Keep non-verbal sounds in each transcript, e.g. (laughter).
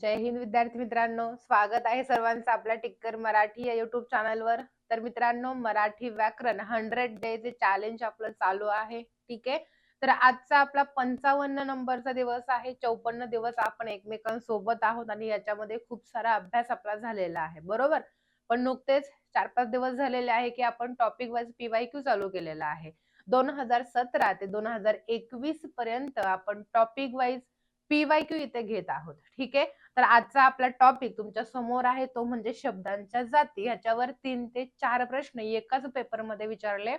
जय हिंद विद्यार्थी मित्रांनो स्वागत आहे सर्वांचं आपल्या टिक्कर मराठी या युट्यूब चॅनलवर तर मित्रांनो मराठी व्याकरण हंड्रेड डेज चॅलेंज आपलं चालू आहे. ठीक आहे? तर आजचा आपला पंचावन्न नंबरचा दिवस आहे. चौपन्न दिवस आपण एकमेकांसोबत आहोत आणि याच्यामध्ये खूप सारा अभ्यास आपला झालेला आहे. बरोबर? पण नुकतेच चार पाच दिवस झालेले आहे की आपण टॉपिक वाईज पीवाय क्यू चालू केलेला आहे. दोन हजार सतरा ते दोन हजार एकवीस पर्यंत आपण टॉपिक वाईज पीवाय क्यू इथे घेत आहोत. ठीक आहे? तर आजचा आपला टॉपिक तुमच्यासमोर आहे तो म्हणजे शब्दांच्या जाती. ह्याच्यावर तीन ते चार प्रश्न एकाच पेपरमध्ये विचारले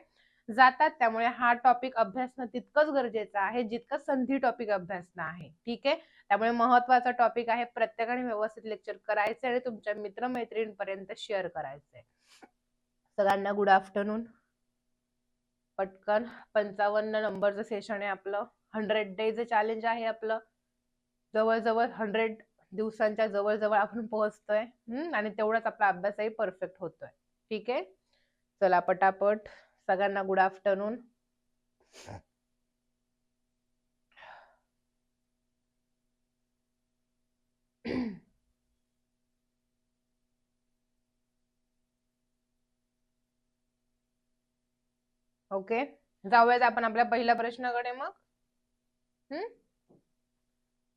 जातात. त्यामुळे हा टॉपिक अभ्यासणं तितकंच गरजेचं आहे जितकं संधी टॉपिक अभ्यासणं आहे. ठीक आहे? त्यामुळे महत्त्वाचा टॉपिक आहे प्रत्येकाने व्यवस्थित लेक्चर करायचे आणि तुमच्या मित्रमैत्रिणींपर्यंत शेअर करायचंय. सगळ्यांना गुड आफ्टरनून पटकन पंचावन्न नंबरचं सेशन आहे आपलं. हंड्रेड डेज चॅलेंज आहे आपलं. जवळजवळ हंड्रेड दिवसांच्या जवळजवळ आपण पोहोचतोय. आणि तेवढाच आपला अभ्यासही परफेक्ट होतोय. ठीक आहे? चला पटापट. सगळ्यांना गुड आफ्टरनून ओके जाऊयात आपण आपल्या पहिल्या प्रश्नाकडे मग. हम्म?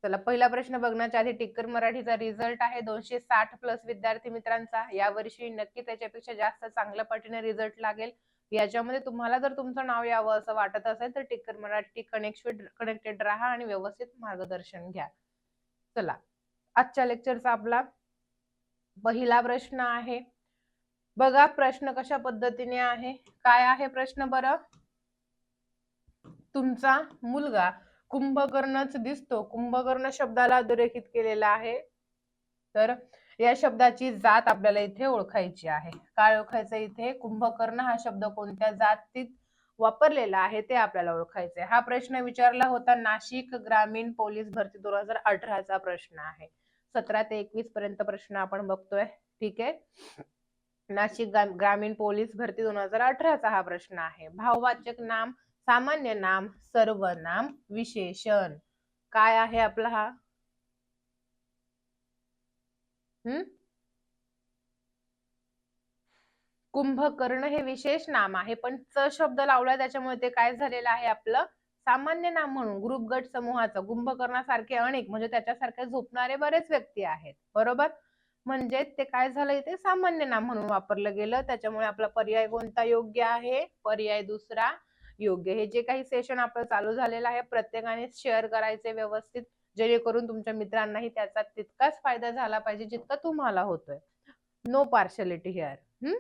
चला पहिला प्रश्न बघण्याच्या आधी टिक्कर मराठीचा रिझल्ट आहे दोनशे साठ प्लस विद्यार्थी मित्रांचा. यावर्षी नक्की त्याच्यापेक्षा जास्त चांगल्या पटीने रिझल्ट लागेल. याच्यामध्ये तुम्हाला जर तुमचं नाव यावं असं वाटत असेल तर टिक्कर मराठी कनेक्टेड कनेक्टेड राहा आणि व्यवस्थित मार्गदर्शन घ्या. चला आजच्या लेक्चरचा आपला पहिला प्रश्न आहे. बघा प्रश्न कशा पद्धतीने आहे? काय आहे प्रश्न बरं? तुमचा मुलगा कुंभकर्णच दिसतो. कुंभकर्ण शब्दाला अधोरेखित केलेला आहे. तर या शब्दाची जात आपल्याला इथे ओळखायची आहे. काय ओळखायचं इथे? कुंभकर्ण हा शब्द कोणत्या जातीत वापरलेला आहे ते आपल्याला ओळखायचे हा प्रश्न विचारला होता नाशिक ग्रामीण पोलीस भरती दोन हजार अठराचा प्रश्न आहे. सतरा ते एकवीस पर्यंत प्रश्न आपण बघतोय. ठीक आहे? नाशिक ग्रामीण पोलीस भरती दोन हजार अठराचा हा प्रश्न आहे. भाववाचक नाम सामान्य नाम सर्वनाम विशेषण. काय आहे आपला हा? हम्म कुंभकर्ण हे विशेष नाम आहे पण च शब्द लावला त्याच्यामुळे ते काय झालेलं आहे आपलं? सामान्य नाम म्हणून ग्रुप गट समूहाचं कुंभकर्णासारखे अनेक म्हणजे त्याच्यासारखे झोपणारे बरेच व्यक्ती आहेत बरोबर? म्हणजे ते काय झालं इथे? सामान्य नाम म्हणून वापरलं गेलं त्याच्यामुळे आपला पर्याय कोणता योग्य आहे? पर्याय दुसरा योग्य. हे जे काही सेशन आपलं चालू झालेलं आहे प्रत्येकाने शेअर करायचे व्यवस्थित जेणेकरून तुमच्या मित्रांनाही त्याचा तितकाच फायदा झाला पाहिजे जितका तुम्हाला होतोय. नो पार्शलिटी हिअर हम्म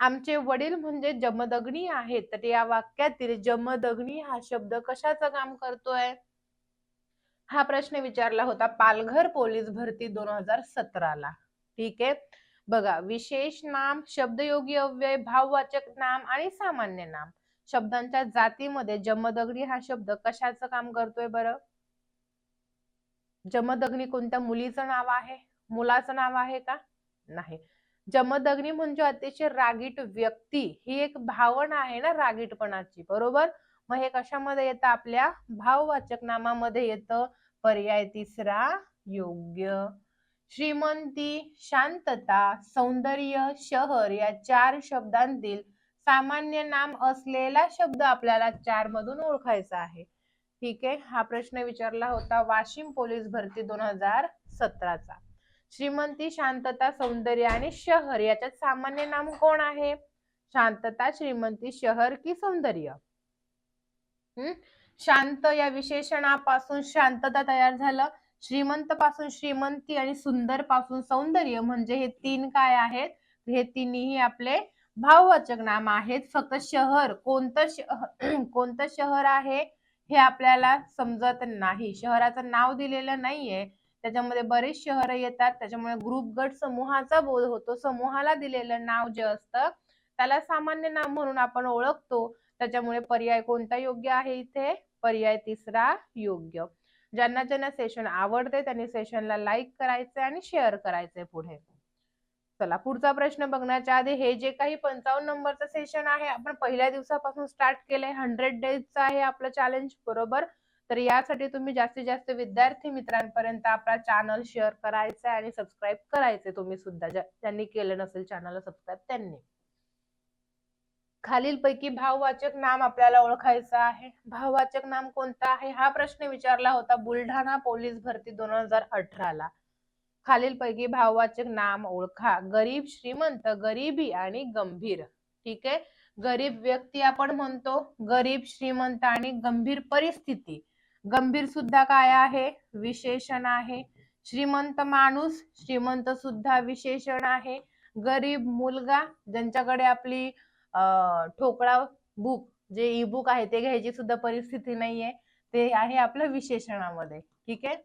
आमचे वडील म्हणजे जमदग्नी आहेत तर या वाक्यातील जमदग्नी हा शब्द कशाचं काम करतोय? हा प्रश्न विचारला होता पालघर पोलीस भरती दोन हजार सतराला. ठीक आहे? बघा विशेष नाम शब्दयोगी अव्यय भाववाचक नाम आणि सामान्य नाम. शब्दांच्या जातीमध्ये जमदग्नी हा शब्द कशाचं काम करतोय बरं? जमदग्नी कोणत्या मुलीचं नाव आहे? मुलाचं नाव आहे का? नाही. जमदग्नी म्हणजे अतिशय रागीट व्यक्ती. ही एक भावना आहे ना रागीटपणाची. बरोबर? मग हे कशामध्ये येतं आपल्या? भाववाचक नामामध्ये येतं. पर्याय तिसरा योग्य. श्रीमंती शांतता सौंदर्य शहर या चार शब्दांतील सामान्य नाम असलेला शब्द आपल्याला चार मधून ओळखायचा आहे. ठीक आहे? हा प्रश्न विचारला होता वाशिम पोलीस भरती दोन हजार सतराचा. श्रीमंती शांतता सौंदर्य आणि शहर याच्यात सामान्य नाम कोण आहे? शांतता श्रीमंती शहर की सौंदर्य? हम्म शांत या विशेषणापासून शांतता तयार झालं. श्रीमंत पासून श्रीमंती आणि सुंदरपासून सौंदर्य म्हणजे हे तीन काय आहेत? हे तिन्ही आपले भाववाचक नाम आहेत. फक्त शहर कोणतं शहर (clears throat) कोणतं शहर आहे हे आपल्याला समजत नाही. शहराचं नाव दिलेलं नाहीये. त्याच्यामध्ये बरेच शहर येतात. त्याच्यामुळे ग्रुप गट समूहाचा बोध होतो. समूहाला दिलेलं नाव जे असतं त्याला सामान्य नाम म्हणून आपण ओळखतो. त्याच्यामुळे पर्याय कोणता योग्य आहे इथे? पर्याय तिसरा योग्य. ज्यांना ज्यांना सेशन आवडते त्यांनी सेशनला लाईक करायचे आणि शेअर करायचे पुढे. चला पुढचा प्रश्न बघण्याच्या आधी हे जे काही पंचावन्न नंबरचं सेशन आहे आपण पहिल्या दिवसापासून स्टार्ट केलंय. हंड्रेड डेजचं आहे आपलं चॅलेंज बरोबर? तर यासाठी तुम्ही जास्तीत जास्त विद्यार्थी मित्रांपर्यंत आपला चॅनल शेअर करायचा आणि सबस्क्राईब करायचे तुम्ही सुद्धा. ज्यांनी केलं नसेल चॅनलला सबस्क्राईब त्यांनी. खालीलपैकी भाववाचक नाम आपल्याला ओळखायचं आहे. भाववाचक नाम कोणतं आहे? हा प्रश्न विचारला होता बुलढाणा पोलीस भरती दोन हजार अठराला. खालीलपैकी भाववाचक नाम ओळखा. गरीब श्रीमंत गरीबी आणि गंभीर. ठीक आहे? गरीब व्यक्ती आपण म्हणतो. गरीब श्रीमंत आणि गंभीर परिस्थिती. गंभीर सुद्धा काय आहे? विशेषण आहे. श्रीमंत माणूस श्रीमंत सुद्धा विशेषण आहे. गरीब मुलगा ज्यांच्याकडे आपली ठोकळा बुक जे ई बुक आहे ते घ्यायची सुद्धा परिस्थिती नाहीये. ते आहे आपलं विशेषणामध्ये. ठीक आहे?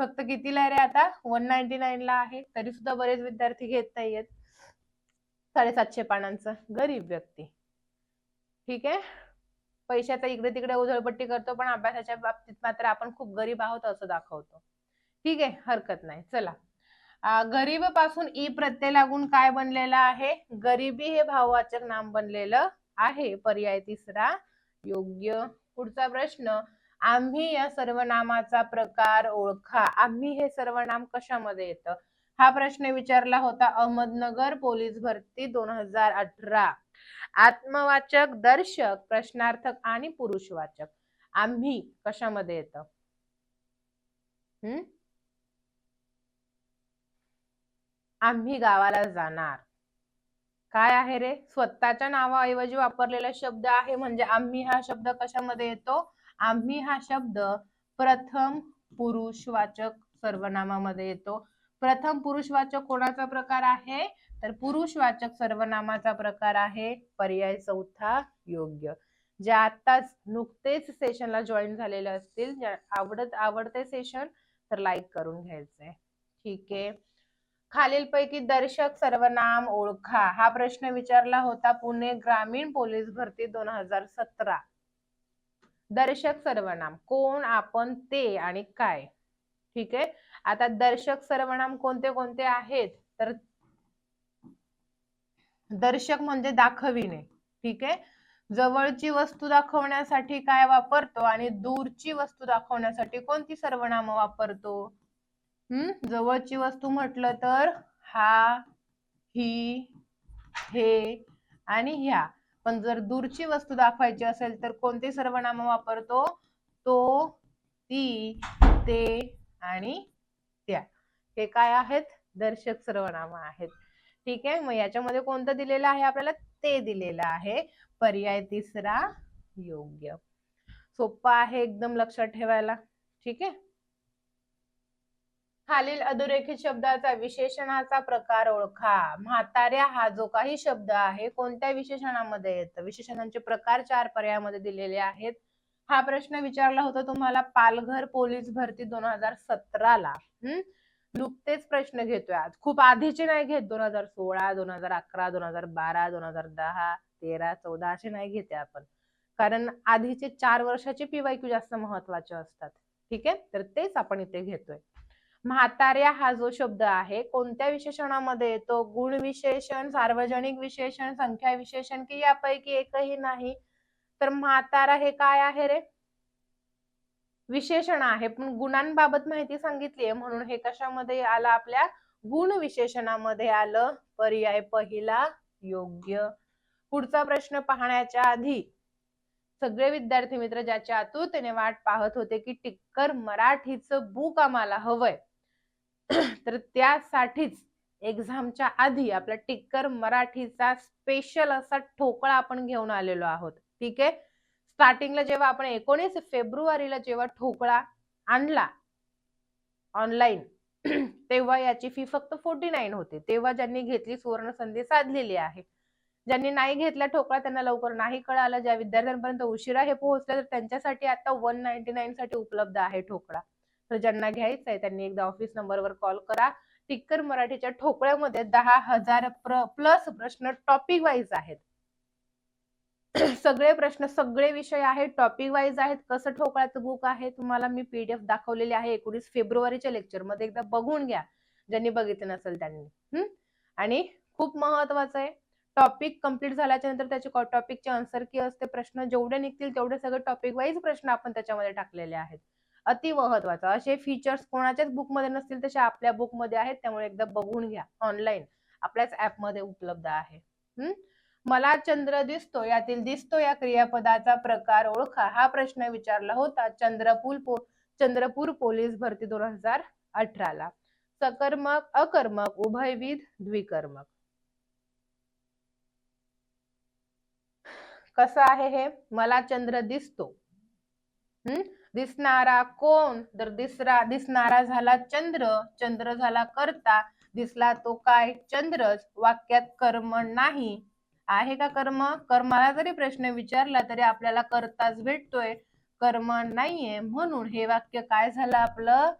फक्त कितीला रे आता? वन नाईन्टी नाईन ला आहे. तरी सुद्धा बरेच विद्यार्थी घेत नाहीयेत. साडेसातशे पानांचं. गरीब व्यक्ती. ठीक आहे? पैशाचा इकडे तिकडे उधळपट्टी करतो पण अभ्यासाच्या बाबतीत मात्र आपण खूप गरीब आहोत असं दाखवतो. ठीक आहे? हरकत नाही. चला. गरीबपासून ई प्रत्यय लागून काय बनलेलं आहे? गरिबी हे भाववाचक नाम बनलेलं आहे. पर्याय तिसरा. योग्य. पुढचा प्रश्न. आम्ही या सर्वनामाचा प्रकार ओळखा. आम्ही हे सर्वनाम कशामध्ये येतं? हा प्रश्न विचारला होता अहमदनगर पोलीस भरती दोन हजार अठरा. आत्मवाचक दर्शक प्रश्नार्थक आणि पुरुषवाचक. आम्ही कशामध्ये येतं? हम्म आम्ही गावाला जाणार. काय आहे रे? स्वतःच्या नावाऐवजी वापरलेला शब्द आहे म्हणजे आम्ही हा शब्द कशामध्ये येतो? आम्ही हा शब्द प्रथम पुरुषवाचक सर्वनामामध्ये येतो. प्रथम पुरुषवाचक कोणाचा प्रकार आहे? तर पुरुषवाचक सर्वनामाचा प्रकार आहे पर्याय चौथा योग्य. जे आताच नुकतेच सेशनला जॉईन झालेले असतील आवडत आवडते सेशन तर लाईक करून घ्यायचंय ठीक आहे. खालीलपैकी दर्शक सर्वनाम ओळखा. हा प्रश्न विचारला होता पुणे ग्रामीण पोलीस भरती दोन हजार सतरा. दर्शक सर्वनाम. कोण आपण ते आणि काय? ठीक आहे? आता दर्शक सर्वनाम कोणते कोणते आहेत? तर दर्शक म्हणजे दाखविणे. ठीक आहे? जवळची वस्तू दाखवण्यासाठी काय वापरतो आणि दूरची वस्तू दाखवण्यासाठी कोणती सर्वनाम वापरतो? हम्म जवळची वस्तू म्हटलं तर हा ही हे आणि ह्या. पण जर दूरची वस्तू दाखवायची असेल तर कोणते सर्वनाम वापरतो? तो ती ते आणि त्या. हे काय आहेत? दर्शक सर्वनाम आहेत. ठीक आहे? मग याच्यामध्ये कोणतं दिलेलं आहे आपल्याला? ते दिलेलं आहे. पर्याय तिसरा योग्य. सोपा आहे एकदम लक्षात ठेवायला. ठीक आहे? खालील अधोरेखित शब्दाचा विशेषणाचा प्रकार ओळखा. म्हाताऱ्या हा जो काही शब्द आहे कोणत्या विशेषणामध्ये येतं? विशेषणांचे प्रकार चार पर्यायामध्ये दिलेले आहेत. हा प्रश्न विचारला होता तुम्हाला पालघर पोलीस भरती दोन हजार सतराला. हम्म नुकतेच प्रश्न घेतोय आज. खूप आधीचे नाही घेत. दोन हजार सोळा दोन हजार अकरा दोन हजार बारा दोन हजार दहा तेरा चौदा असे नाही घेते आपण. कारण आधीचे चार वर्षाचे पीवायक्यू जास्त महत्त्वाचे असतात. ठीक आहे? तर तेच आपण इथे घेतोय. म्हाताऱ्या हा जो शब्द आहे कोणत्या विशेषणामध्ये येतो? गुण विशेषण सार्वजनिक विशेषण संख्या विशेषण की यापैकी एकही नाही? तर म्हातारा हे काय आहे रे? विशेषण आहे. पण गुणांबाबत माहिती सांगितली आहे म्हणून हे कशामध्ये आलं? आपल्या गुण विशेषणामध्ये आलं. पर्याय पहिला योग्य. पुढचा प्रश्न पाहण्याच्या आधी सगळे विद्यार्थी मित्र ज्याच्या आतुरतेने वाट पाहत होते की टिक्कर मराठीचं बुक आम्हाला हवंय. (clears throat) तर त्यासाठीच एक्झामच्या आधी आपला टिक्कर मराठीचा स्पेशल असा ठोकळा आपण घेऊन आलेलो आहोत. ठीक आहे? स्टार्टिंगला जेव्हा आपण एकोणीस फेब्रुवारीला जेव्हा ठोकळा आणला ऑनलाईन (clears throat) तेव्हा याची फी फक्त फोर्टी नाईन होती. तेव्हा ज्यांनी घेतली सुवर्ण संधी साधलेली आहे. ज्यांनी नाही घेतला ठोकळा त्यांना लवकर नाही कळालं. ज्या विद्यार्थ्यांपर्यंत उशिरा हे पोहोचलं तर त्यांच्यासाठी आता वन नाईन्टी नाईन साठी उपलब्ध आहे ठोकळा. तर ज्यांना घ्यायचं आहे त्यांनी एकदा ऑफिस नंबरवर कॉल करा. टिक्कर मराठीच्या ठोकळ्यामध्ये दहा हजार प्लस प्रश्न टॉपिक वाईज आहेत. (clears throat) सगळे प्रश्न सगळे विषय आहेत टॉपिक वाईज आहेत. कसं ठोकळ्याचं बुक आहे तुम्हाला मी पीडीएफ दाखवलेली आहे एकोणीस फेब्रुवारीच्या लेक्चरमध्ये. एकदा बघून घ्या ज्यांनी बघितलं नसेल त्यांनी. हम्म आणि खूप महत्वाचं आहे टॉपिक कंप्लीट झाल्याच्यानंतर त्याचे टॉपिकचे आन्सर की असते. प्रश्न जेवढे निघतील तेवढे सगळे टॉपिक वाईज प्रश्न आपण त्याच्यामध्ये टाकलेले आहेत. अति महत्वाचं. असे फीचर्स कोणाच्याच बुकमध्ये नसतील तसे आपल्या बुकमध्ये आहेत त्यामुळे एकदा बघून घ्या. ऑनलाईन आपल्याच ऍपमध्ये उपलब्ध आहे. हम्म? मला चंद्र दिसतो यातील दिसतो या क्रियापदाचा प्रकार ओळखा. हा प्रश्न विचारला होता चंद्रपूर पो चंद्रपूर पोलीस भरती दोन हजार अठराला. सकर्मक अकर्मक उभयविध द्विकर्मक. कसं आहे हे? मला चंद्र दिसतो. हम्म दिसणारा कोण? तर दिसरा दिसणारा झाला चंद्र चंद्र झाला करता दिसला तो काय? चंद्रच. वाक्यात कर्म नाही. आहे का कर्म? कर्माला जरी प्रश्न विचारला तरी आपल्याला करताच भेटतोय. कर्म नाहीये म्हणून हे वाक्य काय झालं आपलं?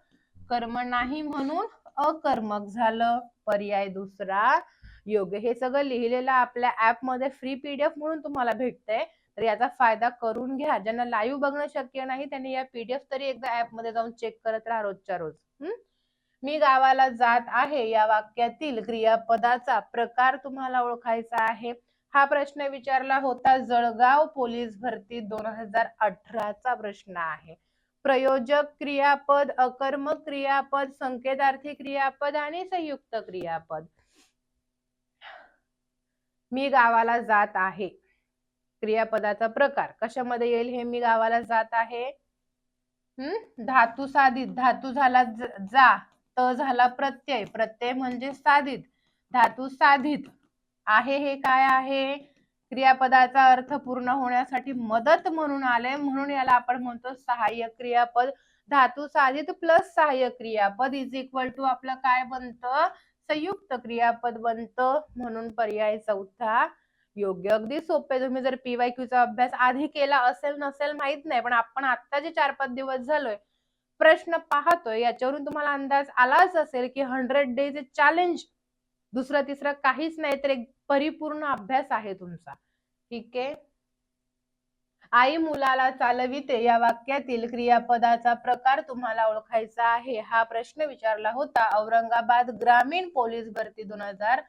कर्म नाही म्हणून अकर्मक झालं. पर्याय दुसरा. योग्य हे सगळं लिहिलेलं आपल्या ऍपमध्ये फ्री पीडीएफ म्हणून तुम्हाला भेटतंय. तर याचा फायदा करून घ्या. ज्यांना लाईव्ह बघणं शक्य नाही त्यांनी या पीडीएफ तरी एकदा ऍपमध्ये जाऊन चेक करत राहा रोजच्या रोज. हम्म? मी गावाला जात आहे. या वाक्यातील क्रियापदाचा प्रकार तुम्हाला ओळखायचा आहे. हा प्रश्न विचारला होता. जळगाव पोलीस भरती दोन हजार अठराचा प्रश्न आहे. प्रयोजक क्रियापद अकर्मक क्रियापद संकेतार्थी क्रियापद आणि संयुक्त क्रियापद. मी गावाला जात आहे. क्रियापदाचा प्रकार. कशामध्ये येईल हे मी गावाला जात आहे. हम्म धातू साधित. धातू झाला जा त झाला प्रत्यय. प्रत्यय म्हणजे साधित. धातू साधित. आहे हे काय आहे? क्रियापदाचा अर्थ पूर्ण होण्यासाठी मदत म्हणून आले म्हणून याला आपण म्हणतो सहाय्य क्रियापद. धातू साधित प्लस सहाय्य क्रियापद इज इक्वल टू आपलं काय बनतं? संयुक्त क्रियापद बनतं. म्हणून पर्याय चौथा. योग्य. अगदी सोपे. तुम्ही जर पीवाय चा अभ्यास आधी केला असेल नसेल माहीत नाही. पण आपण आता जे चार पाच दिवस झालोय प्रश्न पाहतोय. याच्यावरून तुम्हाला अंदाज आलाच असेल की हंड्रेड डेज चॅलेंज दुसरं तिसरं काहीच नाही तर एक परिपूर्ण अभ्यास आहे तुमचा. ठीक आहे? आई मुलाला चालविते. या वाक्यातील क्रियापदाचा प्रकार तुम्हाला ओळखायचा आहे. हा प्रश्न विचारला होता. औरंगाबाद ग्रामीण पोलीस भरती दोन हजार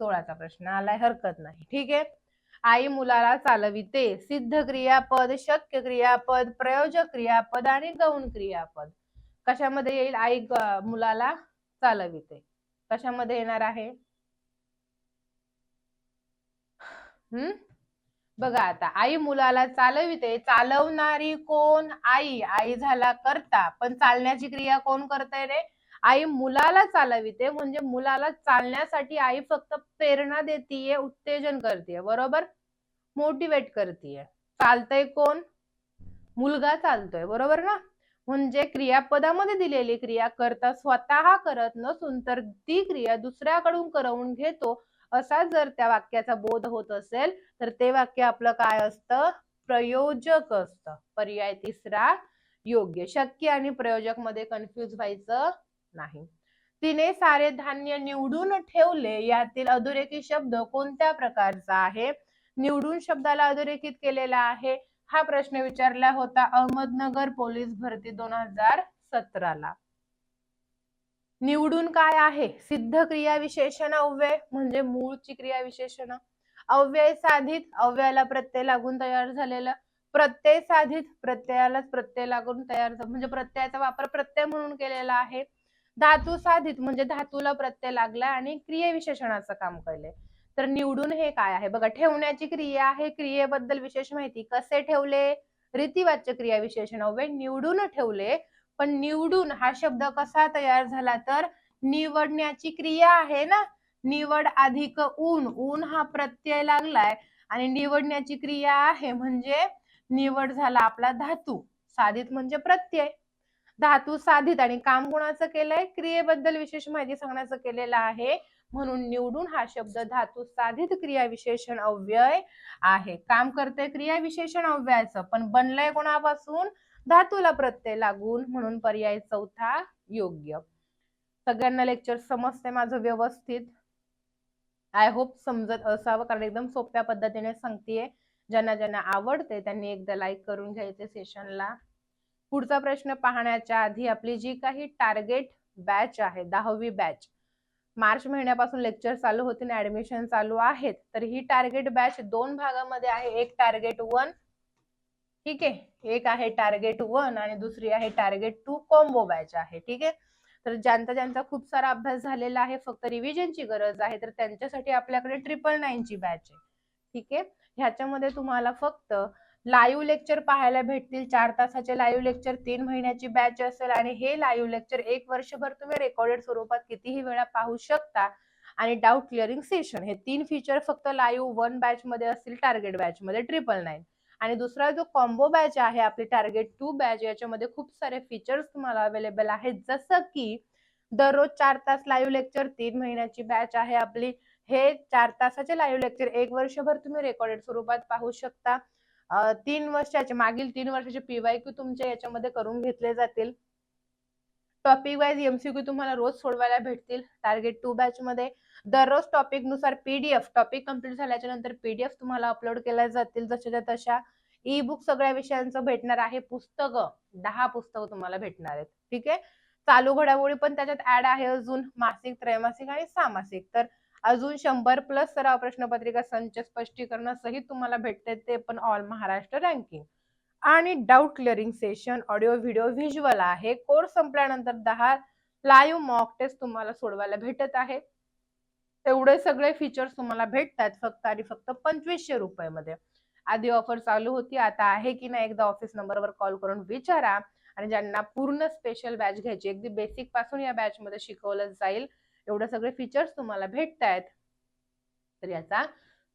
सोळाचा प्रश्न आलाय हरकत नाही. ठीक आहे? आई मुलाला चालविते. सिद्ध क्रियापद शक्य क्रियापद प्रयोजक क्रियापद आणि गौण क्रियापद. कशामध्ये येईल? आई मुलाला चालविते. कशामध्ये येणार आहे? हम्म? बघा आता. आई मुलाला चालविते. चालवणारी कोण? आई. आई झाला करता. पण चालण्याची क्रिया कोण करताय रे? आई मुलाला चालविते म्हणजे मुलाला चालण्यासाठी आई फक्त प्रेरणा देतीये उत्तेजन करते बरोबर? मोटिवेट करतीये. चालतंय कोण? मुलगा चालतोय बरोबर ना? म्हणजे क्रियापदामध्ये दिलेली क्रिया करता स्वतः करत नसून तर ती क्रिया दुसऱ्याकडून करवून घेतो असा जर त्या वाक्याचा बोध होत असेल तर ते वाक्य आपलं काय असतं? प्रयोजक असतं. पर्याय तिसरा योग्य. शक्य आणि प्रयोजकमध्ये कन्फ्युज व्हायचं नाही. तिने सारे धान्य निवडून ठेवले यातील अधोरेखित शब्द कोणत्या प्रकारचा आहे? निवडून शब्दाला अधोरेखित केलेला आहे? हा प्रश्न विचारला होता अहमदनगर पोलीस भरती दोन हजार सतराला. निवडून काय आहे? सिद्ध क्रिया विशेषण अव्यय म्हणजे मूळची क्रिया विशेषण. अव्यय साधित अव्ययाला प्रत्यय लागून तयार झालेलं. प्रत्यय साधित प्रत्ययालाच प्रत्यय लागून तयार म्हणजे प्रत्ययाचा वापर प्रत्यय म्हणून केलेला आहे. धातू साधित म्हणजे धातूला प्रत्यय लागला आणि क्रियेविशेषणाचं काम केलंय तर निवडून हे काय आहे? बघा ठेवण्याची क्रिया आहे. क्रियेबद्दल विशेष माहिती कसे ठेवले? रीतिवाच्य क्रिया विशेषण हवे निवडून ठेवले. पण निवडून हा शब्द कसा तयार झाला? तर निवडण्याची क्रिया आहे ना? निवड अधिक ऊन. ऊन हा प्रत्यय लागलाय. आणि निवडण्याची क्रिया आहे म्हणजे निवड झाला आपला धातू. साधित म्हणजे प्रत्यय. धातू साधित आणि काम गुणाचं केलंय? क्रियेबद्दल विशेष माहिती सांगण्याचं केलेलं आहे. म्हणून निवडून हा शब्द धातू साधित क्रिया विशेषण अव्यय आहे. काम करते क्रिया विशेषण अव्ययाचं पण बनलंय कोणापासून? धातूला प्रत्यय लागून म्हणून पर्याय चौथा योग्य. सगळ्यांना लेक्चर समजते माझं व्यवस्थित. आय होप समजत असावं कारण एकदम सोप्या पद्धतीने सांगतेय. ज्यांना ज्यांना आवडते त्यांनी एकदा लाईक करून घ्यायचे सेशनला पुढचा प्रश्न पाहण्याच्या आधी आपली जी काही टार्गेट बॅच आहे दहावी बॅच मार्च महिन्यापासून लेक्चर चालू होतील ऍडमिशन चालू आहेत तर ही टार्गेट बॅच दोन भागामध्ये आहे. एक टार्गेट वन ठीक आहे. एक आहे टार्गेट वन आणि दुसरी आहे टार्गेट टू कॉम्बो बॅच आहे ठीक आहे. तर ज्यांचा ज्यांचा खूप सारा अभ्यास झालेला आहे फक्त रिव्हिजनची गरज आहे तर त्यांच्यासाठी आपल्याकडे ट्रिपल नाईनची बॅच आहे ठीक आहे. ह्याच्यामध्ये तुम्हाला फक्त लाईव्ह लेक्चर पाहायला भेटतील. चार तासाचे लाईव्ह लेक्चर तीन महिन्याची बॅच असेल आणि हे लाईव्ह लेक्चर एक वर्षभर तुम्ही रेकॉर्डेड स्वरूपात कितीही वेळा पाहू शकता. आणि डाऊट क्लिअरिंग सेशन हे तीन फीचर फक्त लाईव्ह वन बॅच मध्ये असतील टार्गेट बॅच मध्ये ट्रिपल नाईन आणि दुसरा जो कॉम्बो बॅच आहे आपली टार्गेट टू बॅच याच्यामध्ये खूप सारे फीचर्स तुम्हाला अवेलेबल आहेत. जसं की दररोज चार तास लाईव्ह लेक्चर तीन महिन्याची बॅच आहे आपली. हे चार तासाचे लाईव्ह लेक्चर एक वर्षभर तुम्ही रेकॉर्डेड स्वरूपात पाहू शकता. तीन वर्षाचे मागील तीन वर्षाचे पीवायक्यू तुमच्या याच्यामध्ये करून घेतले जातील. टॉपिक वाईज एमसीक्यू तुम्हाला रोज सोडवायला भेटतील. टार्गेट टू बॅच मध्ये दररोज टॉपिकनुसार पीडीएफ टॉपिक कंप्लीट झाल्याच्यानंतर पीडीएफ तुम्हाला अपलोड केल्या जातील जशाच्या तशा. ई बुक सगळ्या विषयांचं भेटणार आहे. पुस्तकं दहा पुस्तकं तुम्हाला भेटणार आहेत. ठीक आहे? चालू घडामोडी पण त्याच्यात ऍड आहे अजून. मासिक त्रैमासिक आणि सामासिक. तर अजून शंभर प्लस सराव प्रश्नपत्रिका संच स्पष्टीकरण सहित तुम्हाला भेटते ते पण ऑल महाराष्ट्र रँकिंग आणि doubt clearing session audio video visual आहे. कोर्स संपल्यानंतर दहा लाईव्ह मॉक टेस्ट तुम्हाला सोडवायला भेटत आहे. एवढे सगळे फीचर्स तुम्हाला भेटतात फक्त आणि फक्त पंचवीसशे रुपये मध्ये आधी ऑफर चालू होती. आता आहे की नाही एकदा ऑफिस नंबरवर कॉल करून विचारा. आणि ज्यांना पूर्ण स्पेशल बॅच घ्यायची अगदी बेसिकपासून या बॅच मध्ये शिकवलं जाईल. एवढे सगळे फीचर्स तुम्हाला भेटत आहेत तर याचा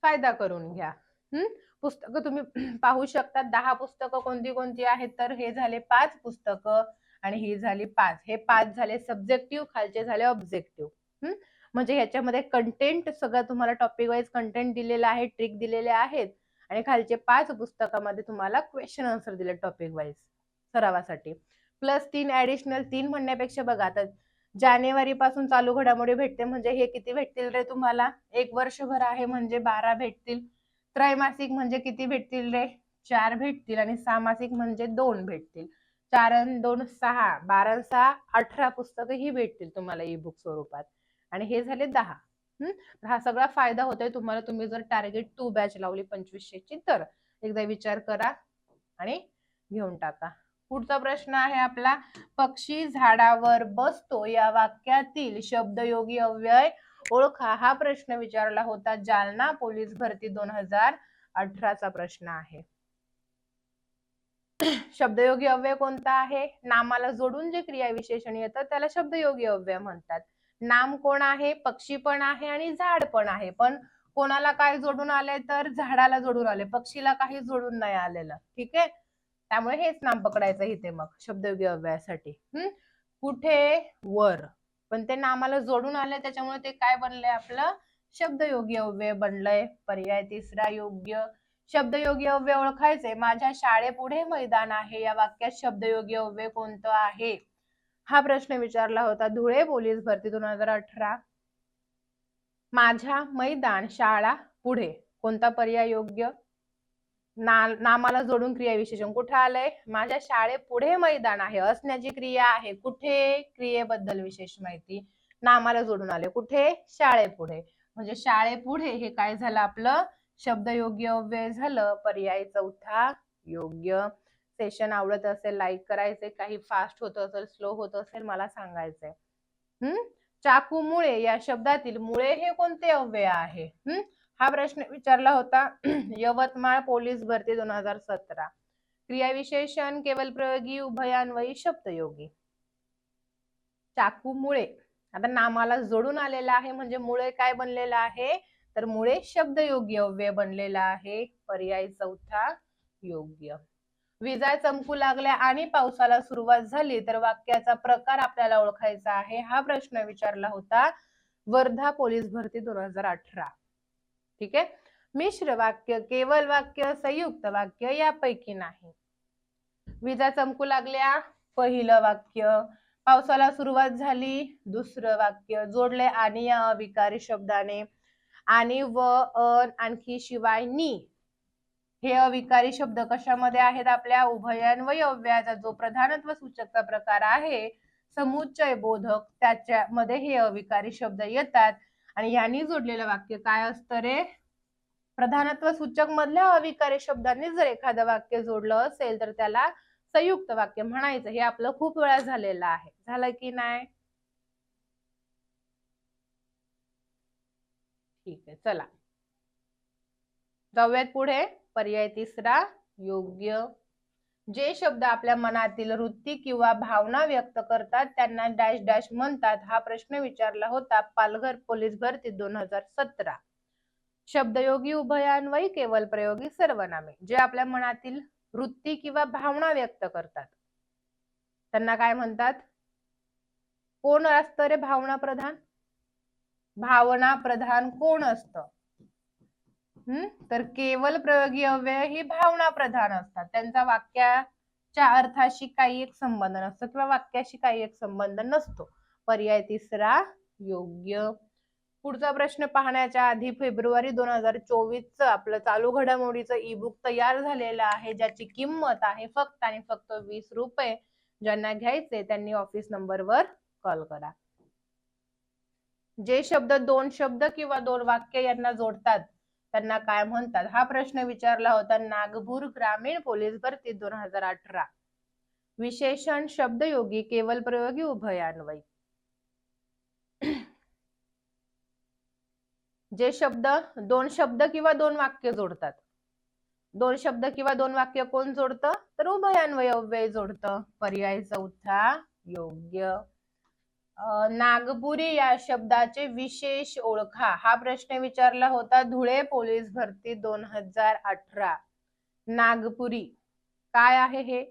फायदा करून घ्या. हम्म पुस्तकं तुम्ही (clears throat) पाहू शकता दहा पुस्तकं कोणती कोणती आहेत? तर हे झाले पाच पुस्तकं आणि ही झाली पाच. हे पाच झाले सब्जेक्टिव्ह खालचे झाले ऑब्जेक्टिव्ह हम्म म्हणजे ह्याच्यामध्ये कंटेंट सगळं तुम्हाला टॉपिक वाईज कंटेंट दिलेलं आहे ट्रिक दिलेले आहेत आणि खालचे पाच पुस्तकामध्ये तुम्हाला क्वेश्चन आन्सर दिले टॉपिक वाईज सरावासाठी. प्लस तीन ऍडिशनल तीन म्हणण्यापेक्षा बघा आता जानेवारी पासून चालू घडामोडी भेटते. म्हणजे हे किती भेटतील रे तुम्हाला? एक वर्षभर आहे म्हणजे बारा भेटतील. त्रैमासिक म्हणजे किती भेटतील रे? चार भेटतील आणि सहामासिक म्हणजे दोन भेटतील. चार दोन सहा बारा सहा अठरा पुस्तकं ही भेटतील तुम्हाला ई बुक स्वरूपात. आणि हे झाले दहा. हम्म? हा सगळा फायदा होतोय तुम्हाला. तुम्ही जर टार्गेट टू बॅच लावली पंचवीसशेची तर एकदा विचार करा आणि घेऊन टाका. पुढचा प्रश्न आहे आपला. पक्षी झाडावर बसतो या वाक्यातील शब्दयोगी अव्यय ओळखा हा प्रश्न विचारला होता. जालना पोलीस भरती दोन हजार अठराचा प्रश्न आहे. शब्दयोगी अव्यय कोणता आहे? नामाला जोडून जे क्रियाविशेषण येतं त्याला शब्दयोगी अव्यय म्हणतात. नाम कोण आहे? पक्षी पण आहे आणि झाड पण आहे. पण कोणाला काय जोडून आले तर झाडाला जोडून आले पक्षीला काही जोडून नाही आलेलं. ठीक आहे? त्यामुळे हेच नाम पकडायचं इथे मग शब्दयोगी अव्ययासाठी. हम्म? कुठे? वर. पण ते नामाला जोडून आले त्याच्यामुळे ते काय बनलंय आपलं? शब्दयोगी अव्यय बनलंय. पर्याय तिसरा योग्य. शब्दयोगी अव्यय ओळखायचे. माझ्या शाळेपुढे मैदान आहे. या वाक्यात शब्दयोगी अव्यय कोणतं आहे? हा प्रश्न विचारला होता धुळे पोलीस भरती दोन हजार अठरा. माझ्या मैदान शाळा पुढे कोणता पर्याय योग्य? ना नामाला जोडून क्रिया विशेषण. कुठे आलंय? माझ्या शाळेपुढे मैदान आहे. असण्याची क्रिया आहे. कुठे क्रियेबद्दल विशेष माहिती? नामाला जोडून आले कुठे? शाळेपुढे. म्हणजे शाळेपुढे हे काय झालं आपलं? शब्द योग्य अव्यय झालं. पर्याय चौथा योग्य सेशन आवडत असेल लाईक करायचे काही फास्ट होत असेल स्लो होत असेल मला सांगायचंय. हम्म चाकू मुळे या शब्दातील मुळे हे कोणते अव्यय आहे? हम्म हा प्रश्न विचारला होता. (clears throat) यवतमाळ पोलीस भरती दोन हजार सतरा. क्रियाविशेषण केवल प्रयोगी उभयान्वयी शब्दयोगी. चाकू मुळे. आता नामाला जोडून आलेला आहे म्हणजे मुळे काय बनलेला आहे? तर मुळे शब्दयोगी अव्यय बनलेला आहे. पर्याय चौथा योग्य. विजा चमकू लागल्या आणि पावसाला सुरुवात झाली तर वाक्याचा प्रकार आपल्याला ओळखायचा आहे. हा प्रश्न विचारला होता. वर्धा पोलीस भरती दोन हजार अठरा. ठीक आहे? मिश्र वाक्य केवल वाक्य संयुक्त वाक्य यापैकी नाही. विजा चमकू लागल्या. पहिलं वाक्य पावसाला सुरुवात झाली. दुसरं वाक्य जोडले आणि या अविकारी शब्दाने. आणि व अन आणखी शिवाय नी. हे अविकारी शब्द कशामध्ये आहेत? आपल्या उभयान्वय अव्ययाचा जो प्रधानत्व सूचकचा प्रकार आहे समुच्चय बोधक त्याच्यामध्ये हे अविकारी शब्द येतात. आणि यांनी जोडलेलं वाक्य काय असतं रे? प्रधानत्व सूचक मधल्या अविकारी शब्दांनी जर एखादं वाक्य जोडलं असेल तर त्याला संयुक्त वाक्य म्हणायचं. हे आपलं खूप वेळा झालेलं आहे. झालं की नाही? ठीक आहे चला. जाऊयात पुढे. पर्याय तिसरा योग्य जे शब्द आपल्या मनातील वृत्ती किंवा भावना व्यक्त करतात त्यांना डॅश डॅश म्हणतात हा प्रश्न विचारला होता पालघर पोलीस भरती दोन हजार सतरा. शब्दयोगी उभयान्वयी केवळ प्रयोगी सर्वनामे जे आपल्या मनातील वृत्ती किंवा भावना व्यक्त करतात. त्यांना काय म्हणतात? कोण असतं रे भावना प्रधान भावना प्रधान कोण असतं? हम्म तर केवल प्रयोगी अव्यय ही भावना प्रधान असतात. त्यांचा वाक्याच्या अर्थाशी काही एक संबंध नसतो किंवा वाक्याशी काही एक संबंध नसतो. पर्याय तिसरा योग्य. पुढचा प्रश्न पाहण्याच्या आधी फेब्रुवारी दोन हजार चोवीस आपलं चालू घडामोडीचं ई बुक तयार झालेलं आहे ज्याची किंमत आहे फक्त आणि फक्त वीस रुपये. ज्यांना घ्यायचे त्यांनी ऑफिस नंबरवर कॉल करा. जे शब्द दोन शब्द किंवा दोन वाक्य यांना जोडतात त्यांना काय म्हणतात? हा प्रश्न विचारला होता नागपूर ग्रामीण पोलीस भरती दोन हजार अठरा. विशेषण शब्दयोगी केवल प्रयोगी उभयान्वयी जे शब्द दोन शब्द किंवा दोन वाक्य जोडतात. दोन शब्द किंवा दोन वाक्य कोण जोडतं? तर उभयान्वय अव्यय जोडतं. पर्याय चौथा योग्य. नागपुरी या शब्दाचे विशेष ओळखा. हा प्रश्न विचारला होता धुळे पोलीस भरती दोन हजार अठरा. नागपुरी. काय आहे हे?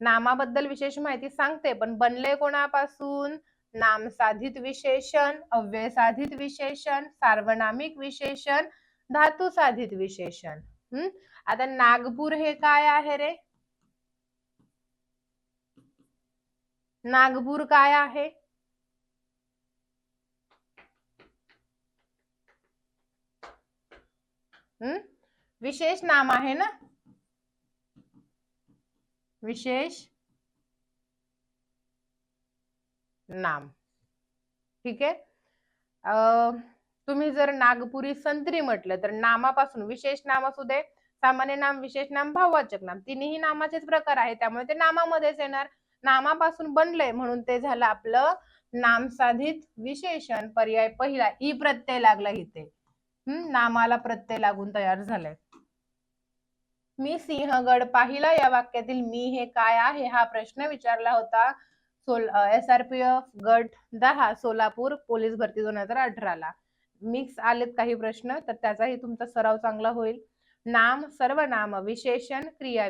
नामाबद्दल विशेष माहिती सांगते पण बनले कोणापासून? नाम साधित विशेषण अव्यय साधित विशेषण सार्वनामिक विशेषण धातू साधित विशेषण. हम्म आता नागपूर हे काय आहे रे? नागपूर काय आहे? हम्म? विशेष नाम आहे ना? विशेष नाम. ठीक आहे? तुम्ही जर नागपुरी संत्री म्हटलं तर नामापासून विशेष नाम असू दे सामान्य नाम विशेष नाम भाववाचक नाम. तिन्ही नामाचेच प्रकार आहे त्यामुळे ते नामामध्येच येणार. नामापासून बनलंय म्हणून ते झालं आपलं नाम साधित विशेषण. पर्याय पहिला ई प्रत्यय लागला इथे. हम्म नामाला प्रत्यय लागून तयार झालाय. मी सिंहगड पाहिला या वाक्यातील मी हे काय आहे? हा प्रश्न विचारला होता. सोल एस आर पी एफ गट दहा सोलापूर पोलीस भरती दोन हजार अठराला. मिक्स आलेत काही प्रश्न तर त्याचाही तुमचा सराव चांगला होईल. नाम सर्वनाम विशेषण क्रिया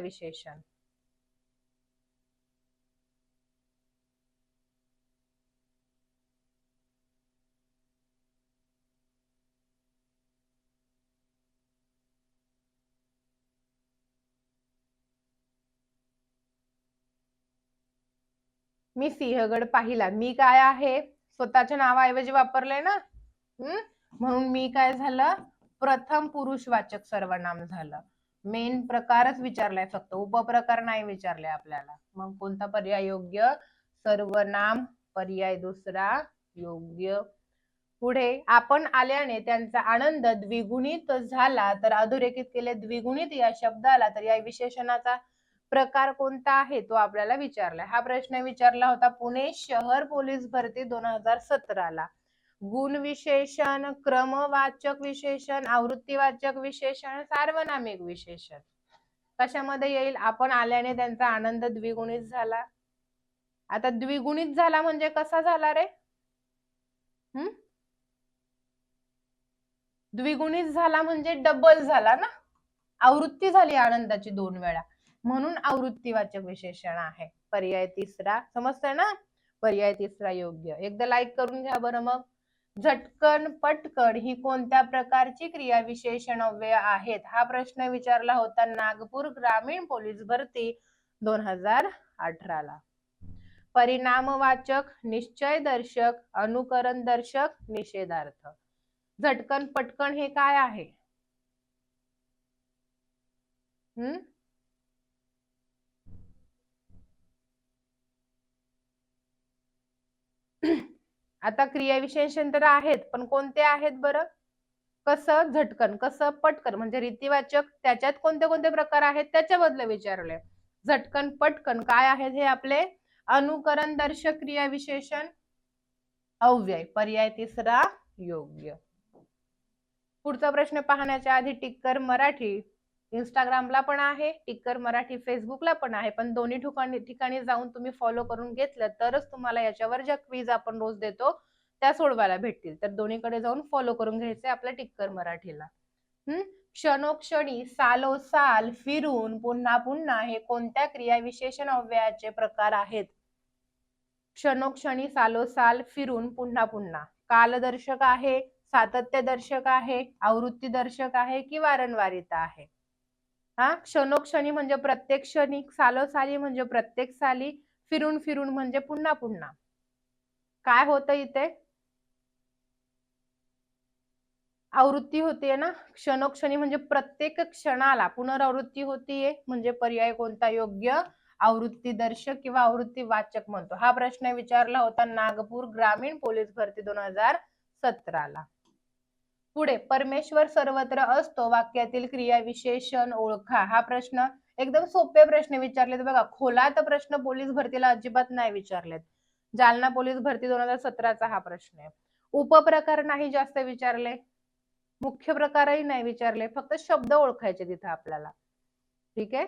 मी सिंहगड पाहिला. मी काय आहे? स्वतःच्या नावाऐवजी वापरलंय ना? हम्म म्हणून मी काय झालं? प्रथम पुरुषवाचक सर्वनाम झालं. मेन प्रकारच विचारलाय फक्त. उपप्रकार नाही विचारलाय आपल्याला. मग कोणता पर्याय योग्य? सर्वनाम पर्याय दुसरा योग्य. पुढे आपण आल्याने त्यांचा आनंद द्विगुणित झाला. तर अधोरेखित केले द्विगुणित या शब्दाला. तर या विशेषणाचा प्रकार कोणता आहे तो आपल्याला विचारला हा प्रश्न विचारला होता पुणे शहर पोलीस भरती दोन हजार सतराला. गुण विशेषण क्रमवाचक विशेषण आवृत्तीवाचक विशेषण सार्वनामिक विशेषण. कशामध्ये येईल? आपण आल्याने त्यांचा आनंद द्विगुणित झाला. आता द्विगुणित झाला म्हणजे कसा झाला रे? हम्म द्विगुणित झाला म्हणजे डबल झाला ना? आवृत्ती झाली आनंदाची दोन वेळा. म्हणून आवृत्तीवाचक विशेषण आहे. पर्याय तिसरा समजतंय ना? पर्याय तिसरा योग्य. एकदा लाईक करून घ्या बरं मग. झटकन पटकन ही कोणत्या प्रकारची क्रिया विशेषण अव्यय आहेत? हा प्रश्न विचारला होता नागपूर ग्रामीण पोलीस भरती दोन हजार अठराला. परिणामवाचक निश्चय दर्शक अनुकरण दर्शक निषेधार्थ. झटकन पटकन हे काय आहे? हम्म? आता क्रियाविशेषण तर आहेत पण कोणते आहेत बरं? कसं झटकन कसं पटकन म्हणजे रीतिवाचक त्याच्यात कोणते कोणते प्रकार आहेत त्याच्याबद्दल विचारले झटकन पटकन काय आहेत हे आपले? अनुकरण दर्शक क्रियाविशेषण. अव्यय पर्याय तिसरा योग्य. पुढचा प्रश्न पाहण्याच्या आधी टिक्कर मराठी. इंस्टाग्रामला पण आहे टिक्कर मराठी फेसबुकला पण आहे पण दोन्ही ठिकाणी ठिकाणी जाऊन तुम्ही फॉलो करून घेतलं तरच तुम्हाला याच्यावर ज्या क्वीज आपण रोज देतो त्या सोडवायला भेटतील. तर दोन्हीकडे जाऊन फॉलो करून घ्यायचे आपल्या टिक्कर मराठीला. हम्म क्षणोक्षणी सालोसाल फिरून पुन्हा पुन्हा हे कोणत्या क्रिया विशेषण अव्ययाचे प्रकार आहेत? क्षणोक्षणी सालोसाल फिरून पुन्हा पुन्हा. कालदर्शक आहे सातत्य दर्शक आहे आवृत्ती दर्शक आहे की वारंवारिता आहे? हा? क्षणोक्षणी म्हणजे प्रत्येक क्षणी सालोसाली म्हणजे प्रत्येक साली फिरून फिरून म्हणजे पुन्हा पुन्हा. काय होतं इथे? आवृत्ती होतीये ना? क्षणोक्षणी म्हणजे प्रत्येक क्षणाला पुनरावृत्ती होतीये. म्हणजे पर्याय कोणता? योग्य आवृत्ती दर्शक किंवा आवृत्ती वाचक म्हणतो. हा प्रश्न विचारला होता नागपूर ग्रामीण पोलीस भरती दोन हजार सतराला. पुढे परमेश्वर सर्वत्र असतो वाक्यातील क्रिया विशेषण ओळखा. हा प्रश्न एकदम सोपे प्रश्न विचारलेत बघा. खोलात प्रश्न पोलीस भरतीला अजिबात नाही विचारलेत. जालना पोलीस भरती दोन हजार सतराचा हा प्रश्न आहे. उपप्रकार नाही जास्त विचारले. मुख्य प्रकारही नाही विचारले. फक्त शब्द ओळखायचे तिथं आपल्याला. ठीक आहे?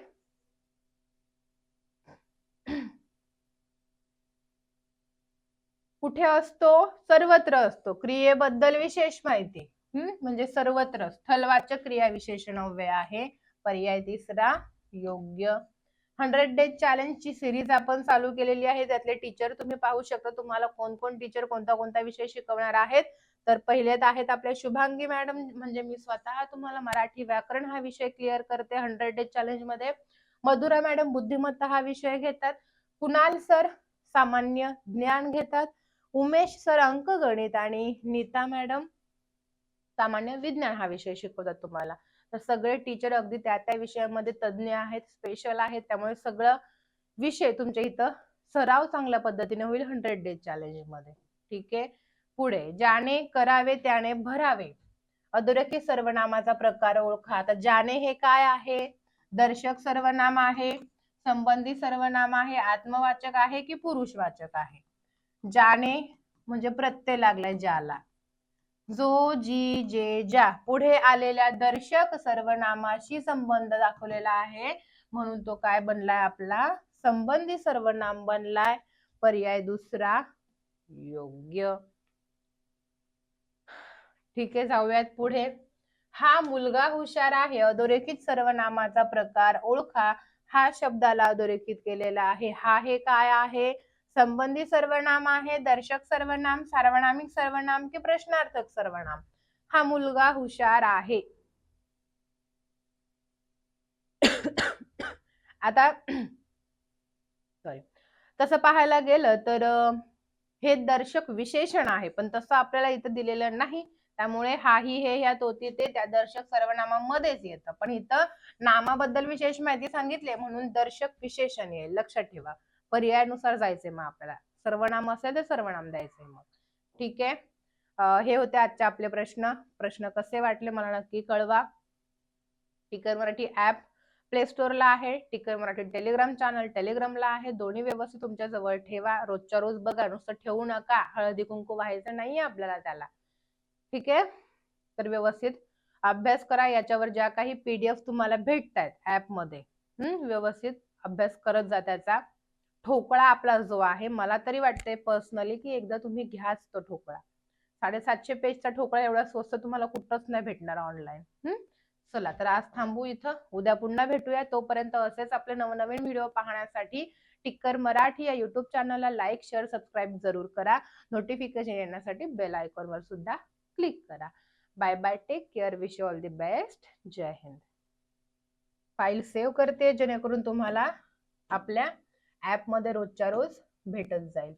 कुठे असतो? सर्वत्र असतो. क्रियेबद्दल विशेष माहिती. हम्म म्हणजे सर्वत्र. स्थलवाचक क्रिया विशेषण अव्यय आहे. पर्याय तिसरा योग्य. हंड्रेड डेज चॅलेंज ची सिरीज आपण चालू केलेली आहे. त्यातले टीचर तुम्ही पाहू शकता. तुम्हाला कोण कोण टीचर कोणता कोणता विषय शिकवणार आहेत? तर पहिलेत आहेत आपल्या शुभांगी मॅडम म्हणजे मी स्वतः तुम्हाला मराठी व्याकरण हा विषय क्लिअर करते हंड्रेड डेज चॅलेंजमध्ये मधुरा मॅडम बुद्धिमत्ता हा विषय घेतात. कुणाल सर सामान्य ज्ञान घेतात. उमेश सर अंकगणित आणि नीता मॅडम सामान्य विज्ञान हा विषय शिकवतात तुम्हाला. तर सगळे टीचर अगदी त्या त्या विषयामध्ये तज्ज्ञ आहेत स्पेशल आहेत. त्यामुळे सगळं विषय तुमच्या इथं सराव चांगल्या पद्धतीने होईल हंड्रेड डेज चॅलेंजमध्ये. ठीक आहे? पुढे ज्याने करावे त्याने भरावे. अधोरेखित सर्वनामाचा प्रकार ओळखा. आता ज्याने हे काय आहे? दर्शक सर्वनाम आहे संबंधी सर्वनाम आहे आत्मवाचक आहे की पुरुषवाचक आहे? ज्याने म्हणजे प्रत्यय लागलाय ज्याला. जो जी जे ज्या पुढे आलेल्या दर्शक सर्वनामाशी संबंध दाखवलेला आहे म्हणून तो काय बनलाय आपला? संबंधी सर्वनाम बनलाय. पर्याय दुसरा. योग्य. ठीक आहे जाऊयात पुढे. हा मुलगा हुशार आहे. अधोरेखित सर्वनामाचा प्रकार ओळखा. हा शब्दाला अधोरेखित केलेला आहे. हा हे काय आहे? संबंधी सर्वनाम आहे दर्शक सर्वनाम सार्वनामिक सर्वनाम की प्रश्नार्थक सर्वनाम. हा मुलगा हुशार आहे. आता सॉरी तसं पाहायला गेलं तर हे दर्शक विशेषण आहे पण तसं आपल्याला इथं दिलेलं नाही. त्यामुळे हाही हे ह्या तोती ते त्या दर्शक सर्वनामामध्येच येतं. पण इथं नामाबद्दल विशेष माहिती सांगितली म्हणून दर्शक विशेषण येईल लक्षात ठेवा. पर्यायानुसार जायचंय मग आपल्याला. सर्वनाम असेल तर सर्वनाम द्यायचंय मग. ठीक आहे? हे होते आजचे आपले प्रश्न. प्रश्न कसे वाटले मला नक्की कळवा. टिकर मराठी ऍप प्ले स्टोअरला आहे टिकर मराठी टेलिग्राम चॅनल टेलिग्रामला आहे. दोन्ही व्यवस्थित तुमच्या जवळ ठेवा. रोजच्या रोज बघा नुसतं ठेवू नका. हळदी कुंकू व्हायचं नाहीये आपल्याला त्याला. ठीक आहे? तर व्यवस्थित अभ्यास करा. याच्यावर ज्या काही पीडीएफ तुम्हाला भेटत आहेत ऍपमध्ये व्यवस्थित अभ्यास करत जा त्याचा. ठोकळा आपला जो आहे मला तरी वाटतंय पर्सनली की एकदा तुम्ही घ्याच तो ठोकळा. साडेसातशे पेजचा ठोकळा एवढा स्वस्त तुम्हाला कुठंच नाही भेटणार ऑनलाईन चला तर आज थांबू इथं. उद्या पुन्हा भेटूया. तोपर्यंत असेच आपले नवनवीन व्हिडिओ पाहण्यासाठी टिक्कर मराठी या युट्यूब चॅनलला लाईक शेअर सबस्क्राईब जरूर करा. नोटिफिकेशन येण्यासाठी बेल आयकॉनवर सुद्धा क्लिक करा. Bye bye take care wish you all the best Jai Hind. File save करते जेणेकरून तुम्हाला आपल्या ॲपमध्ये रोजच्या रोज भेटत जाईल.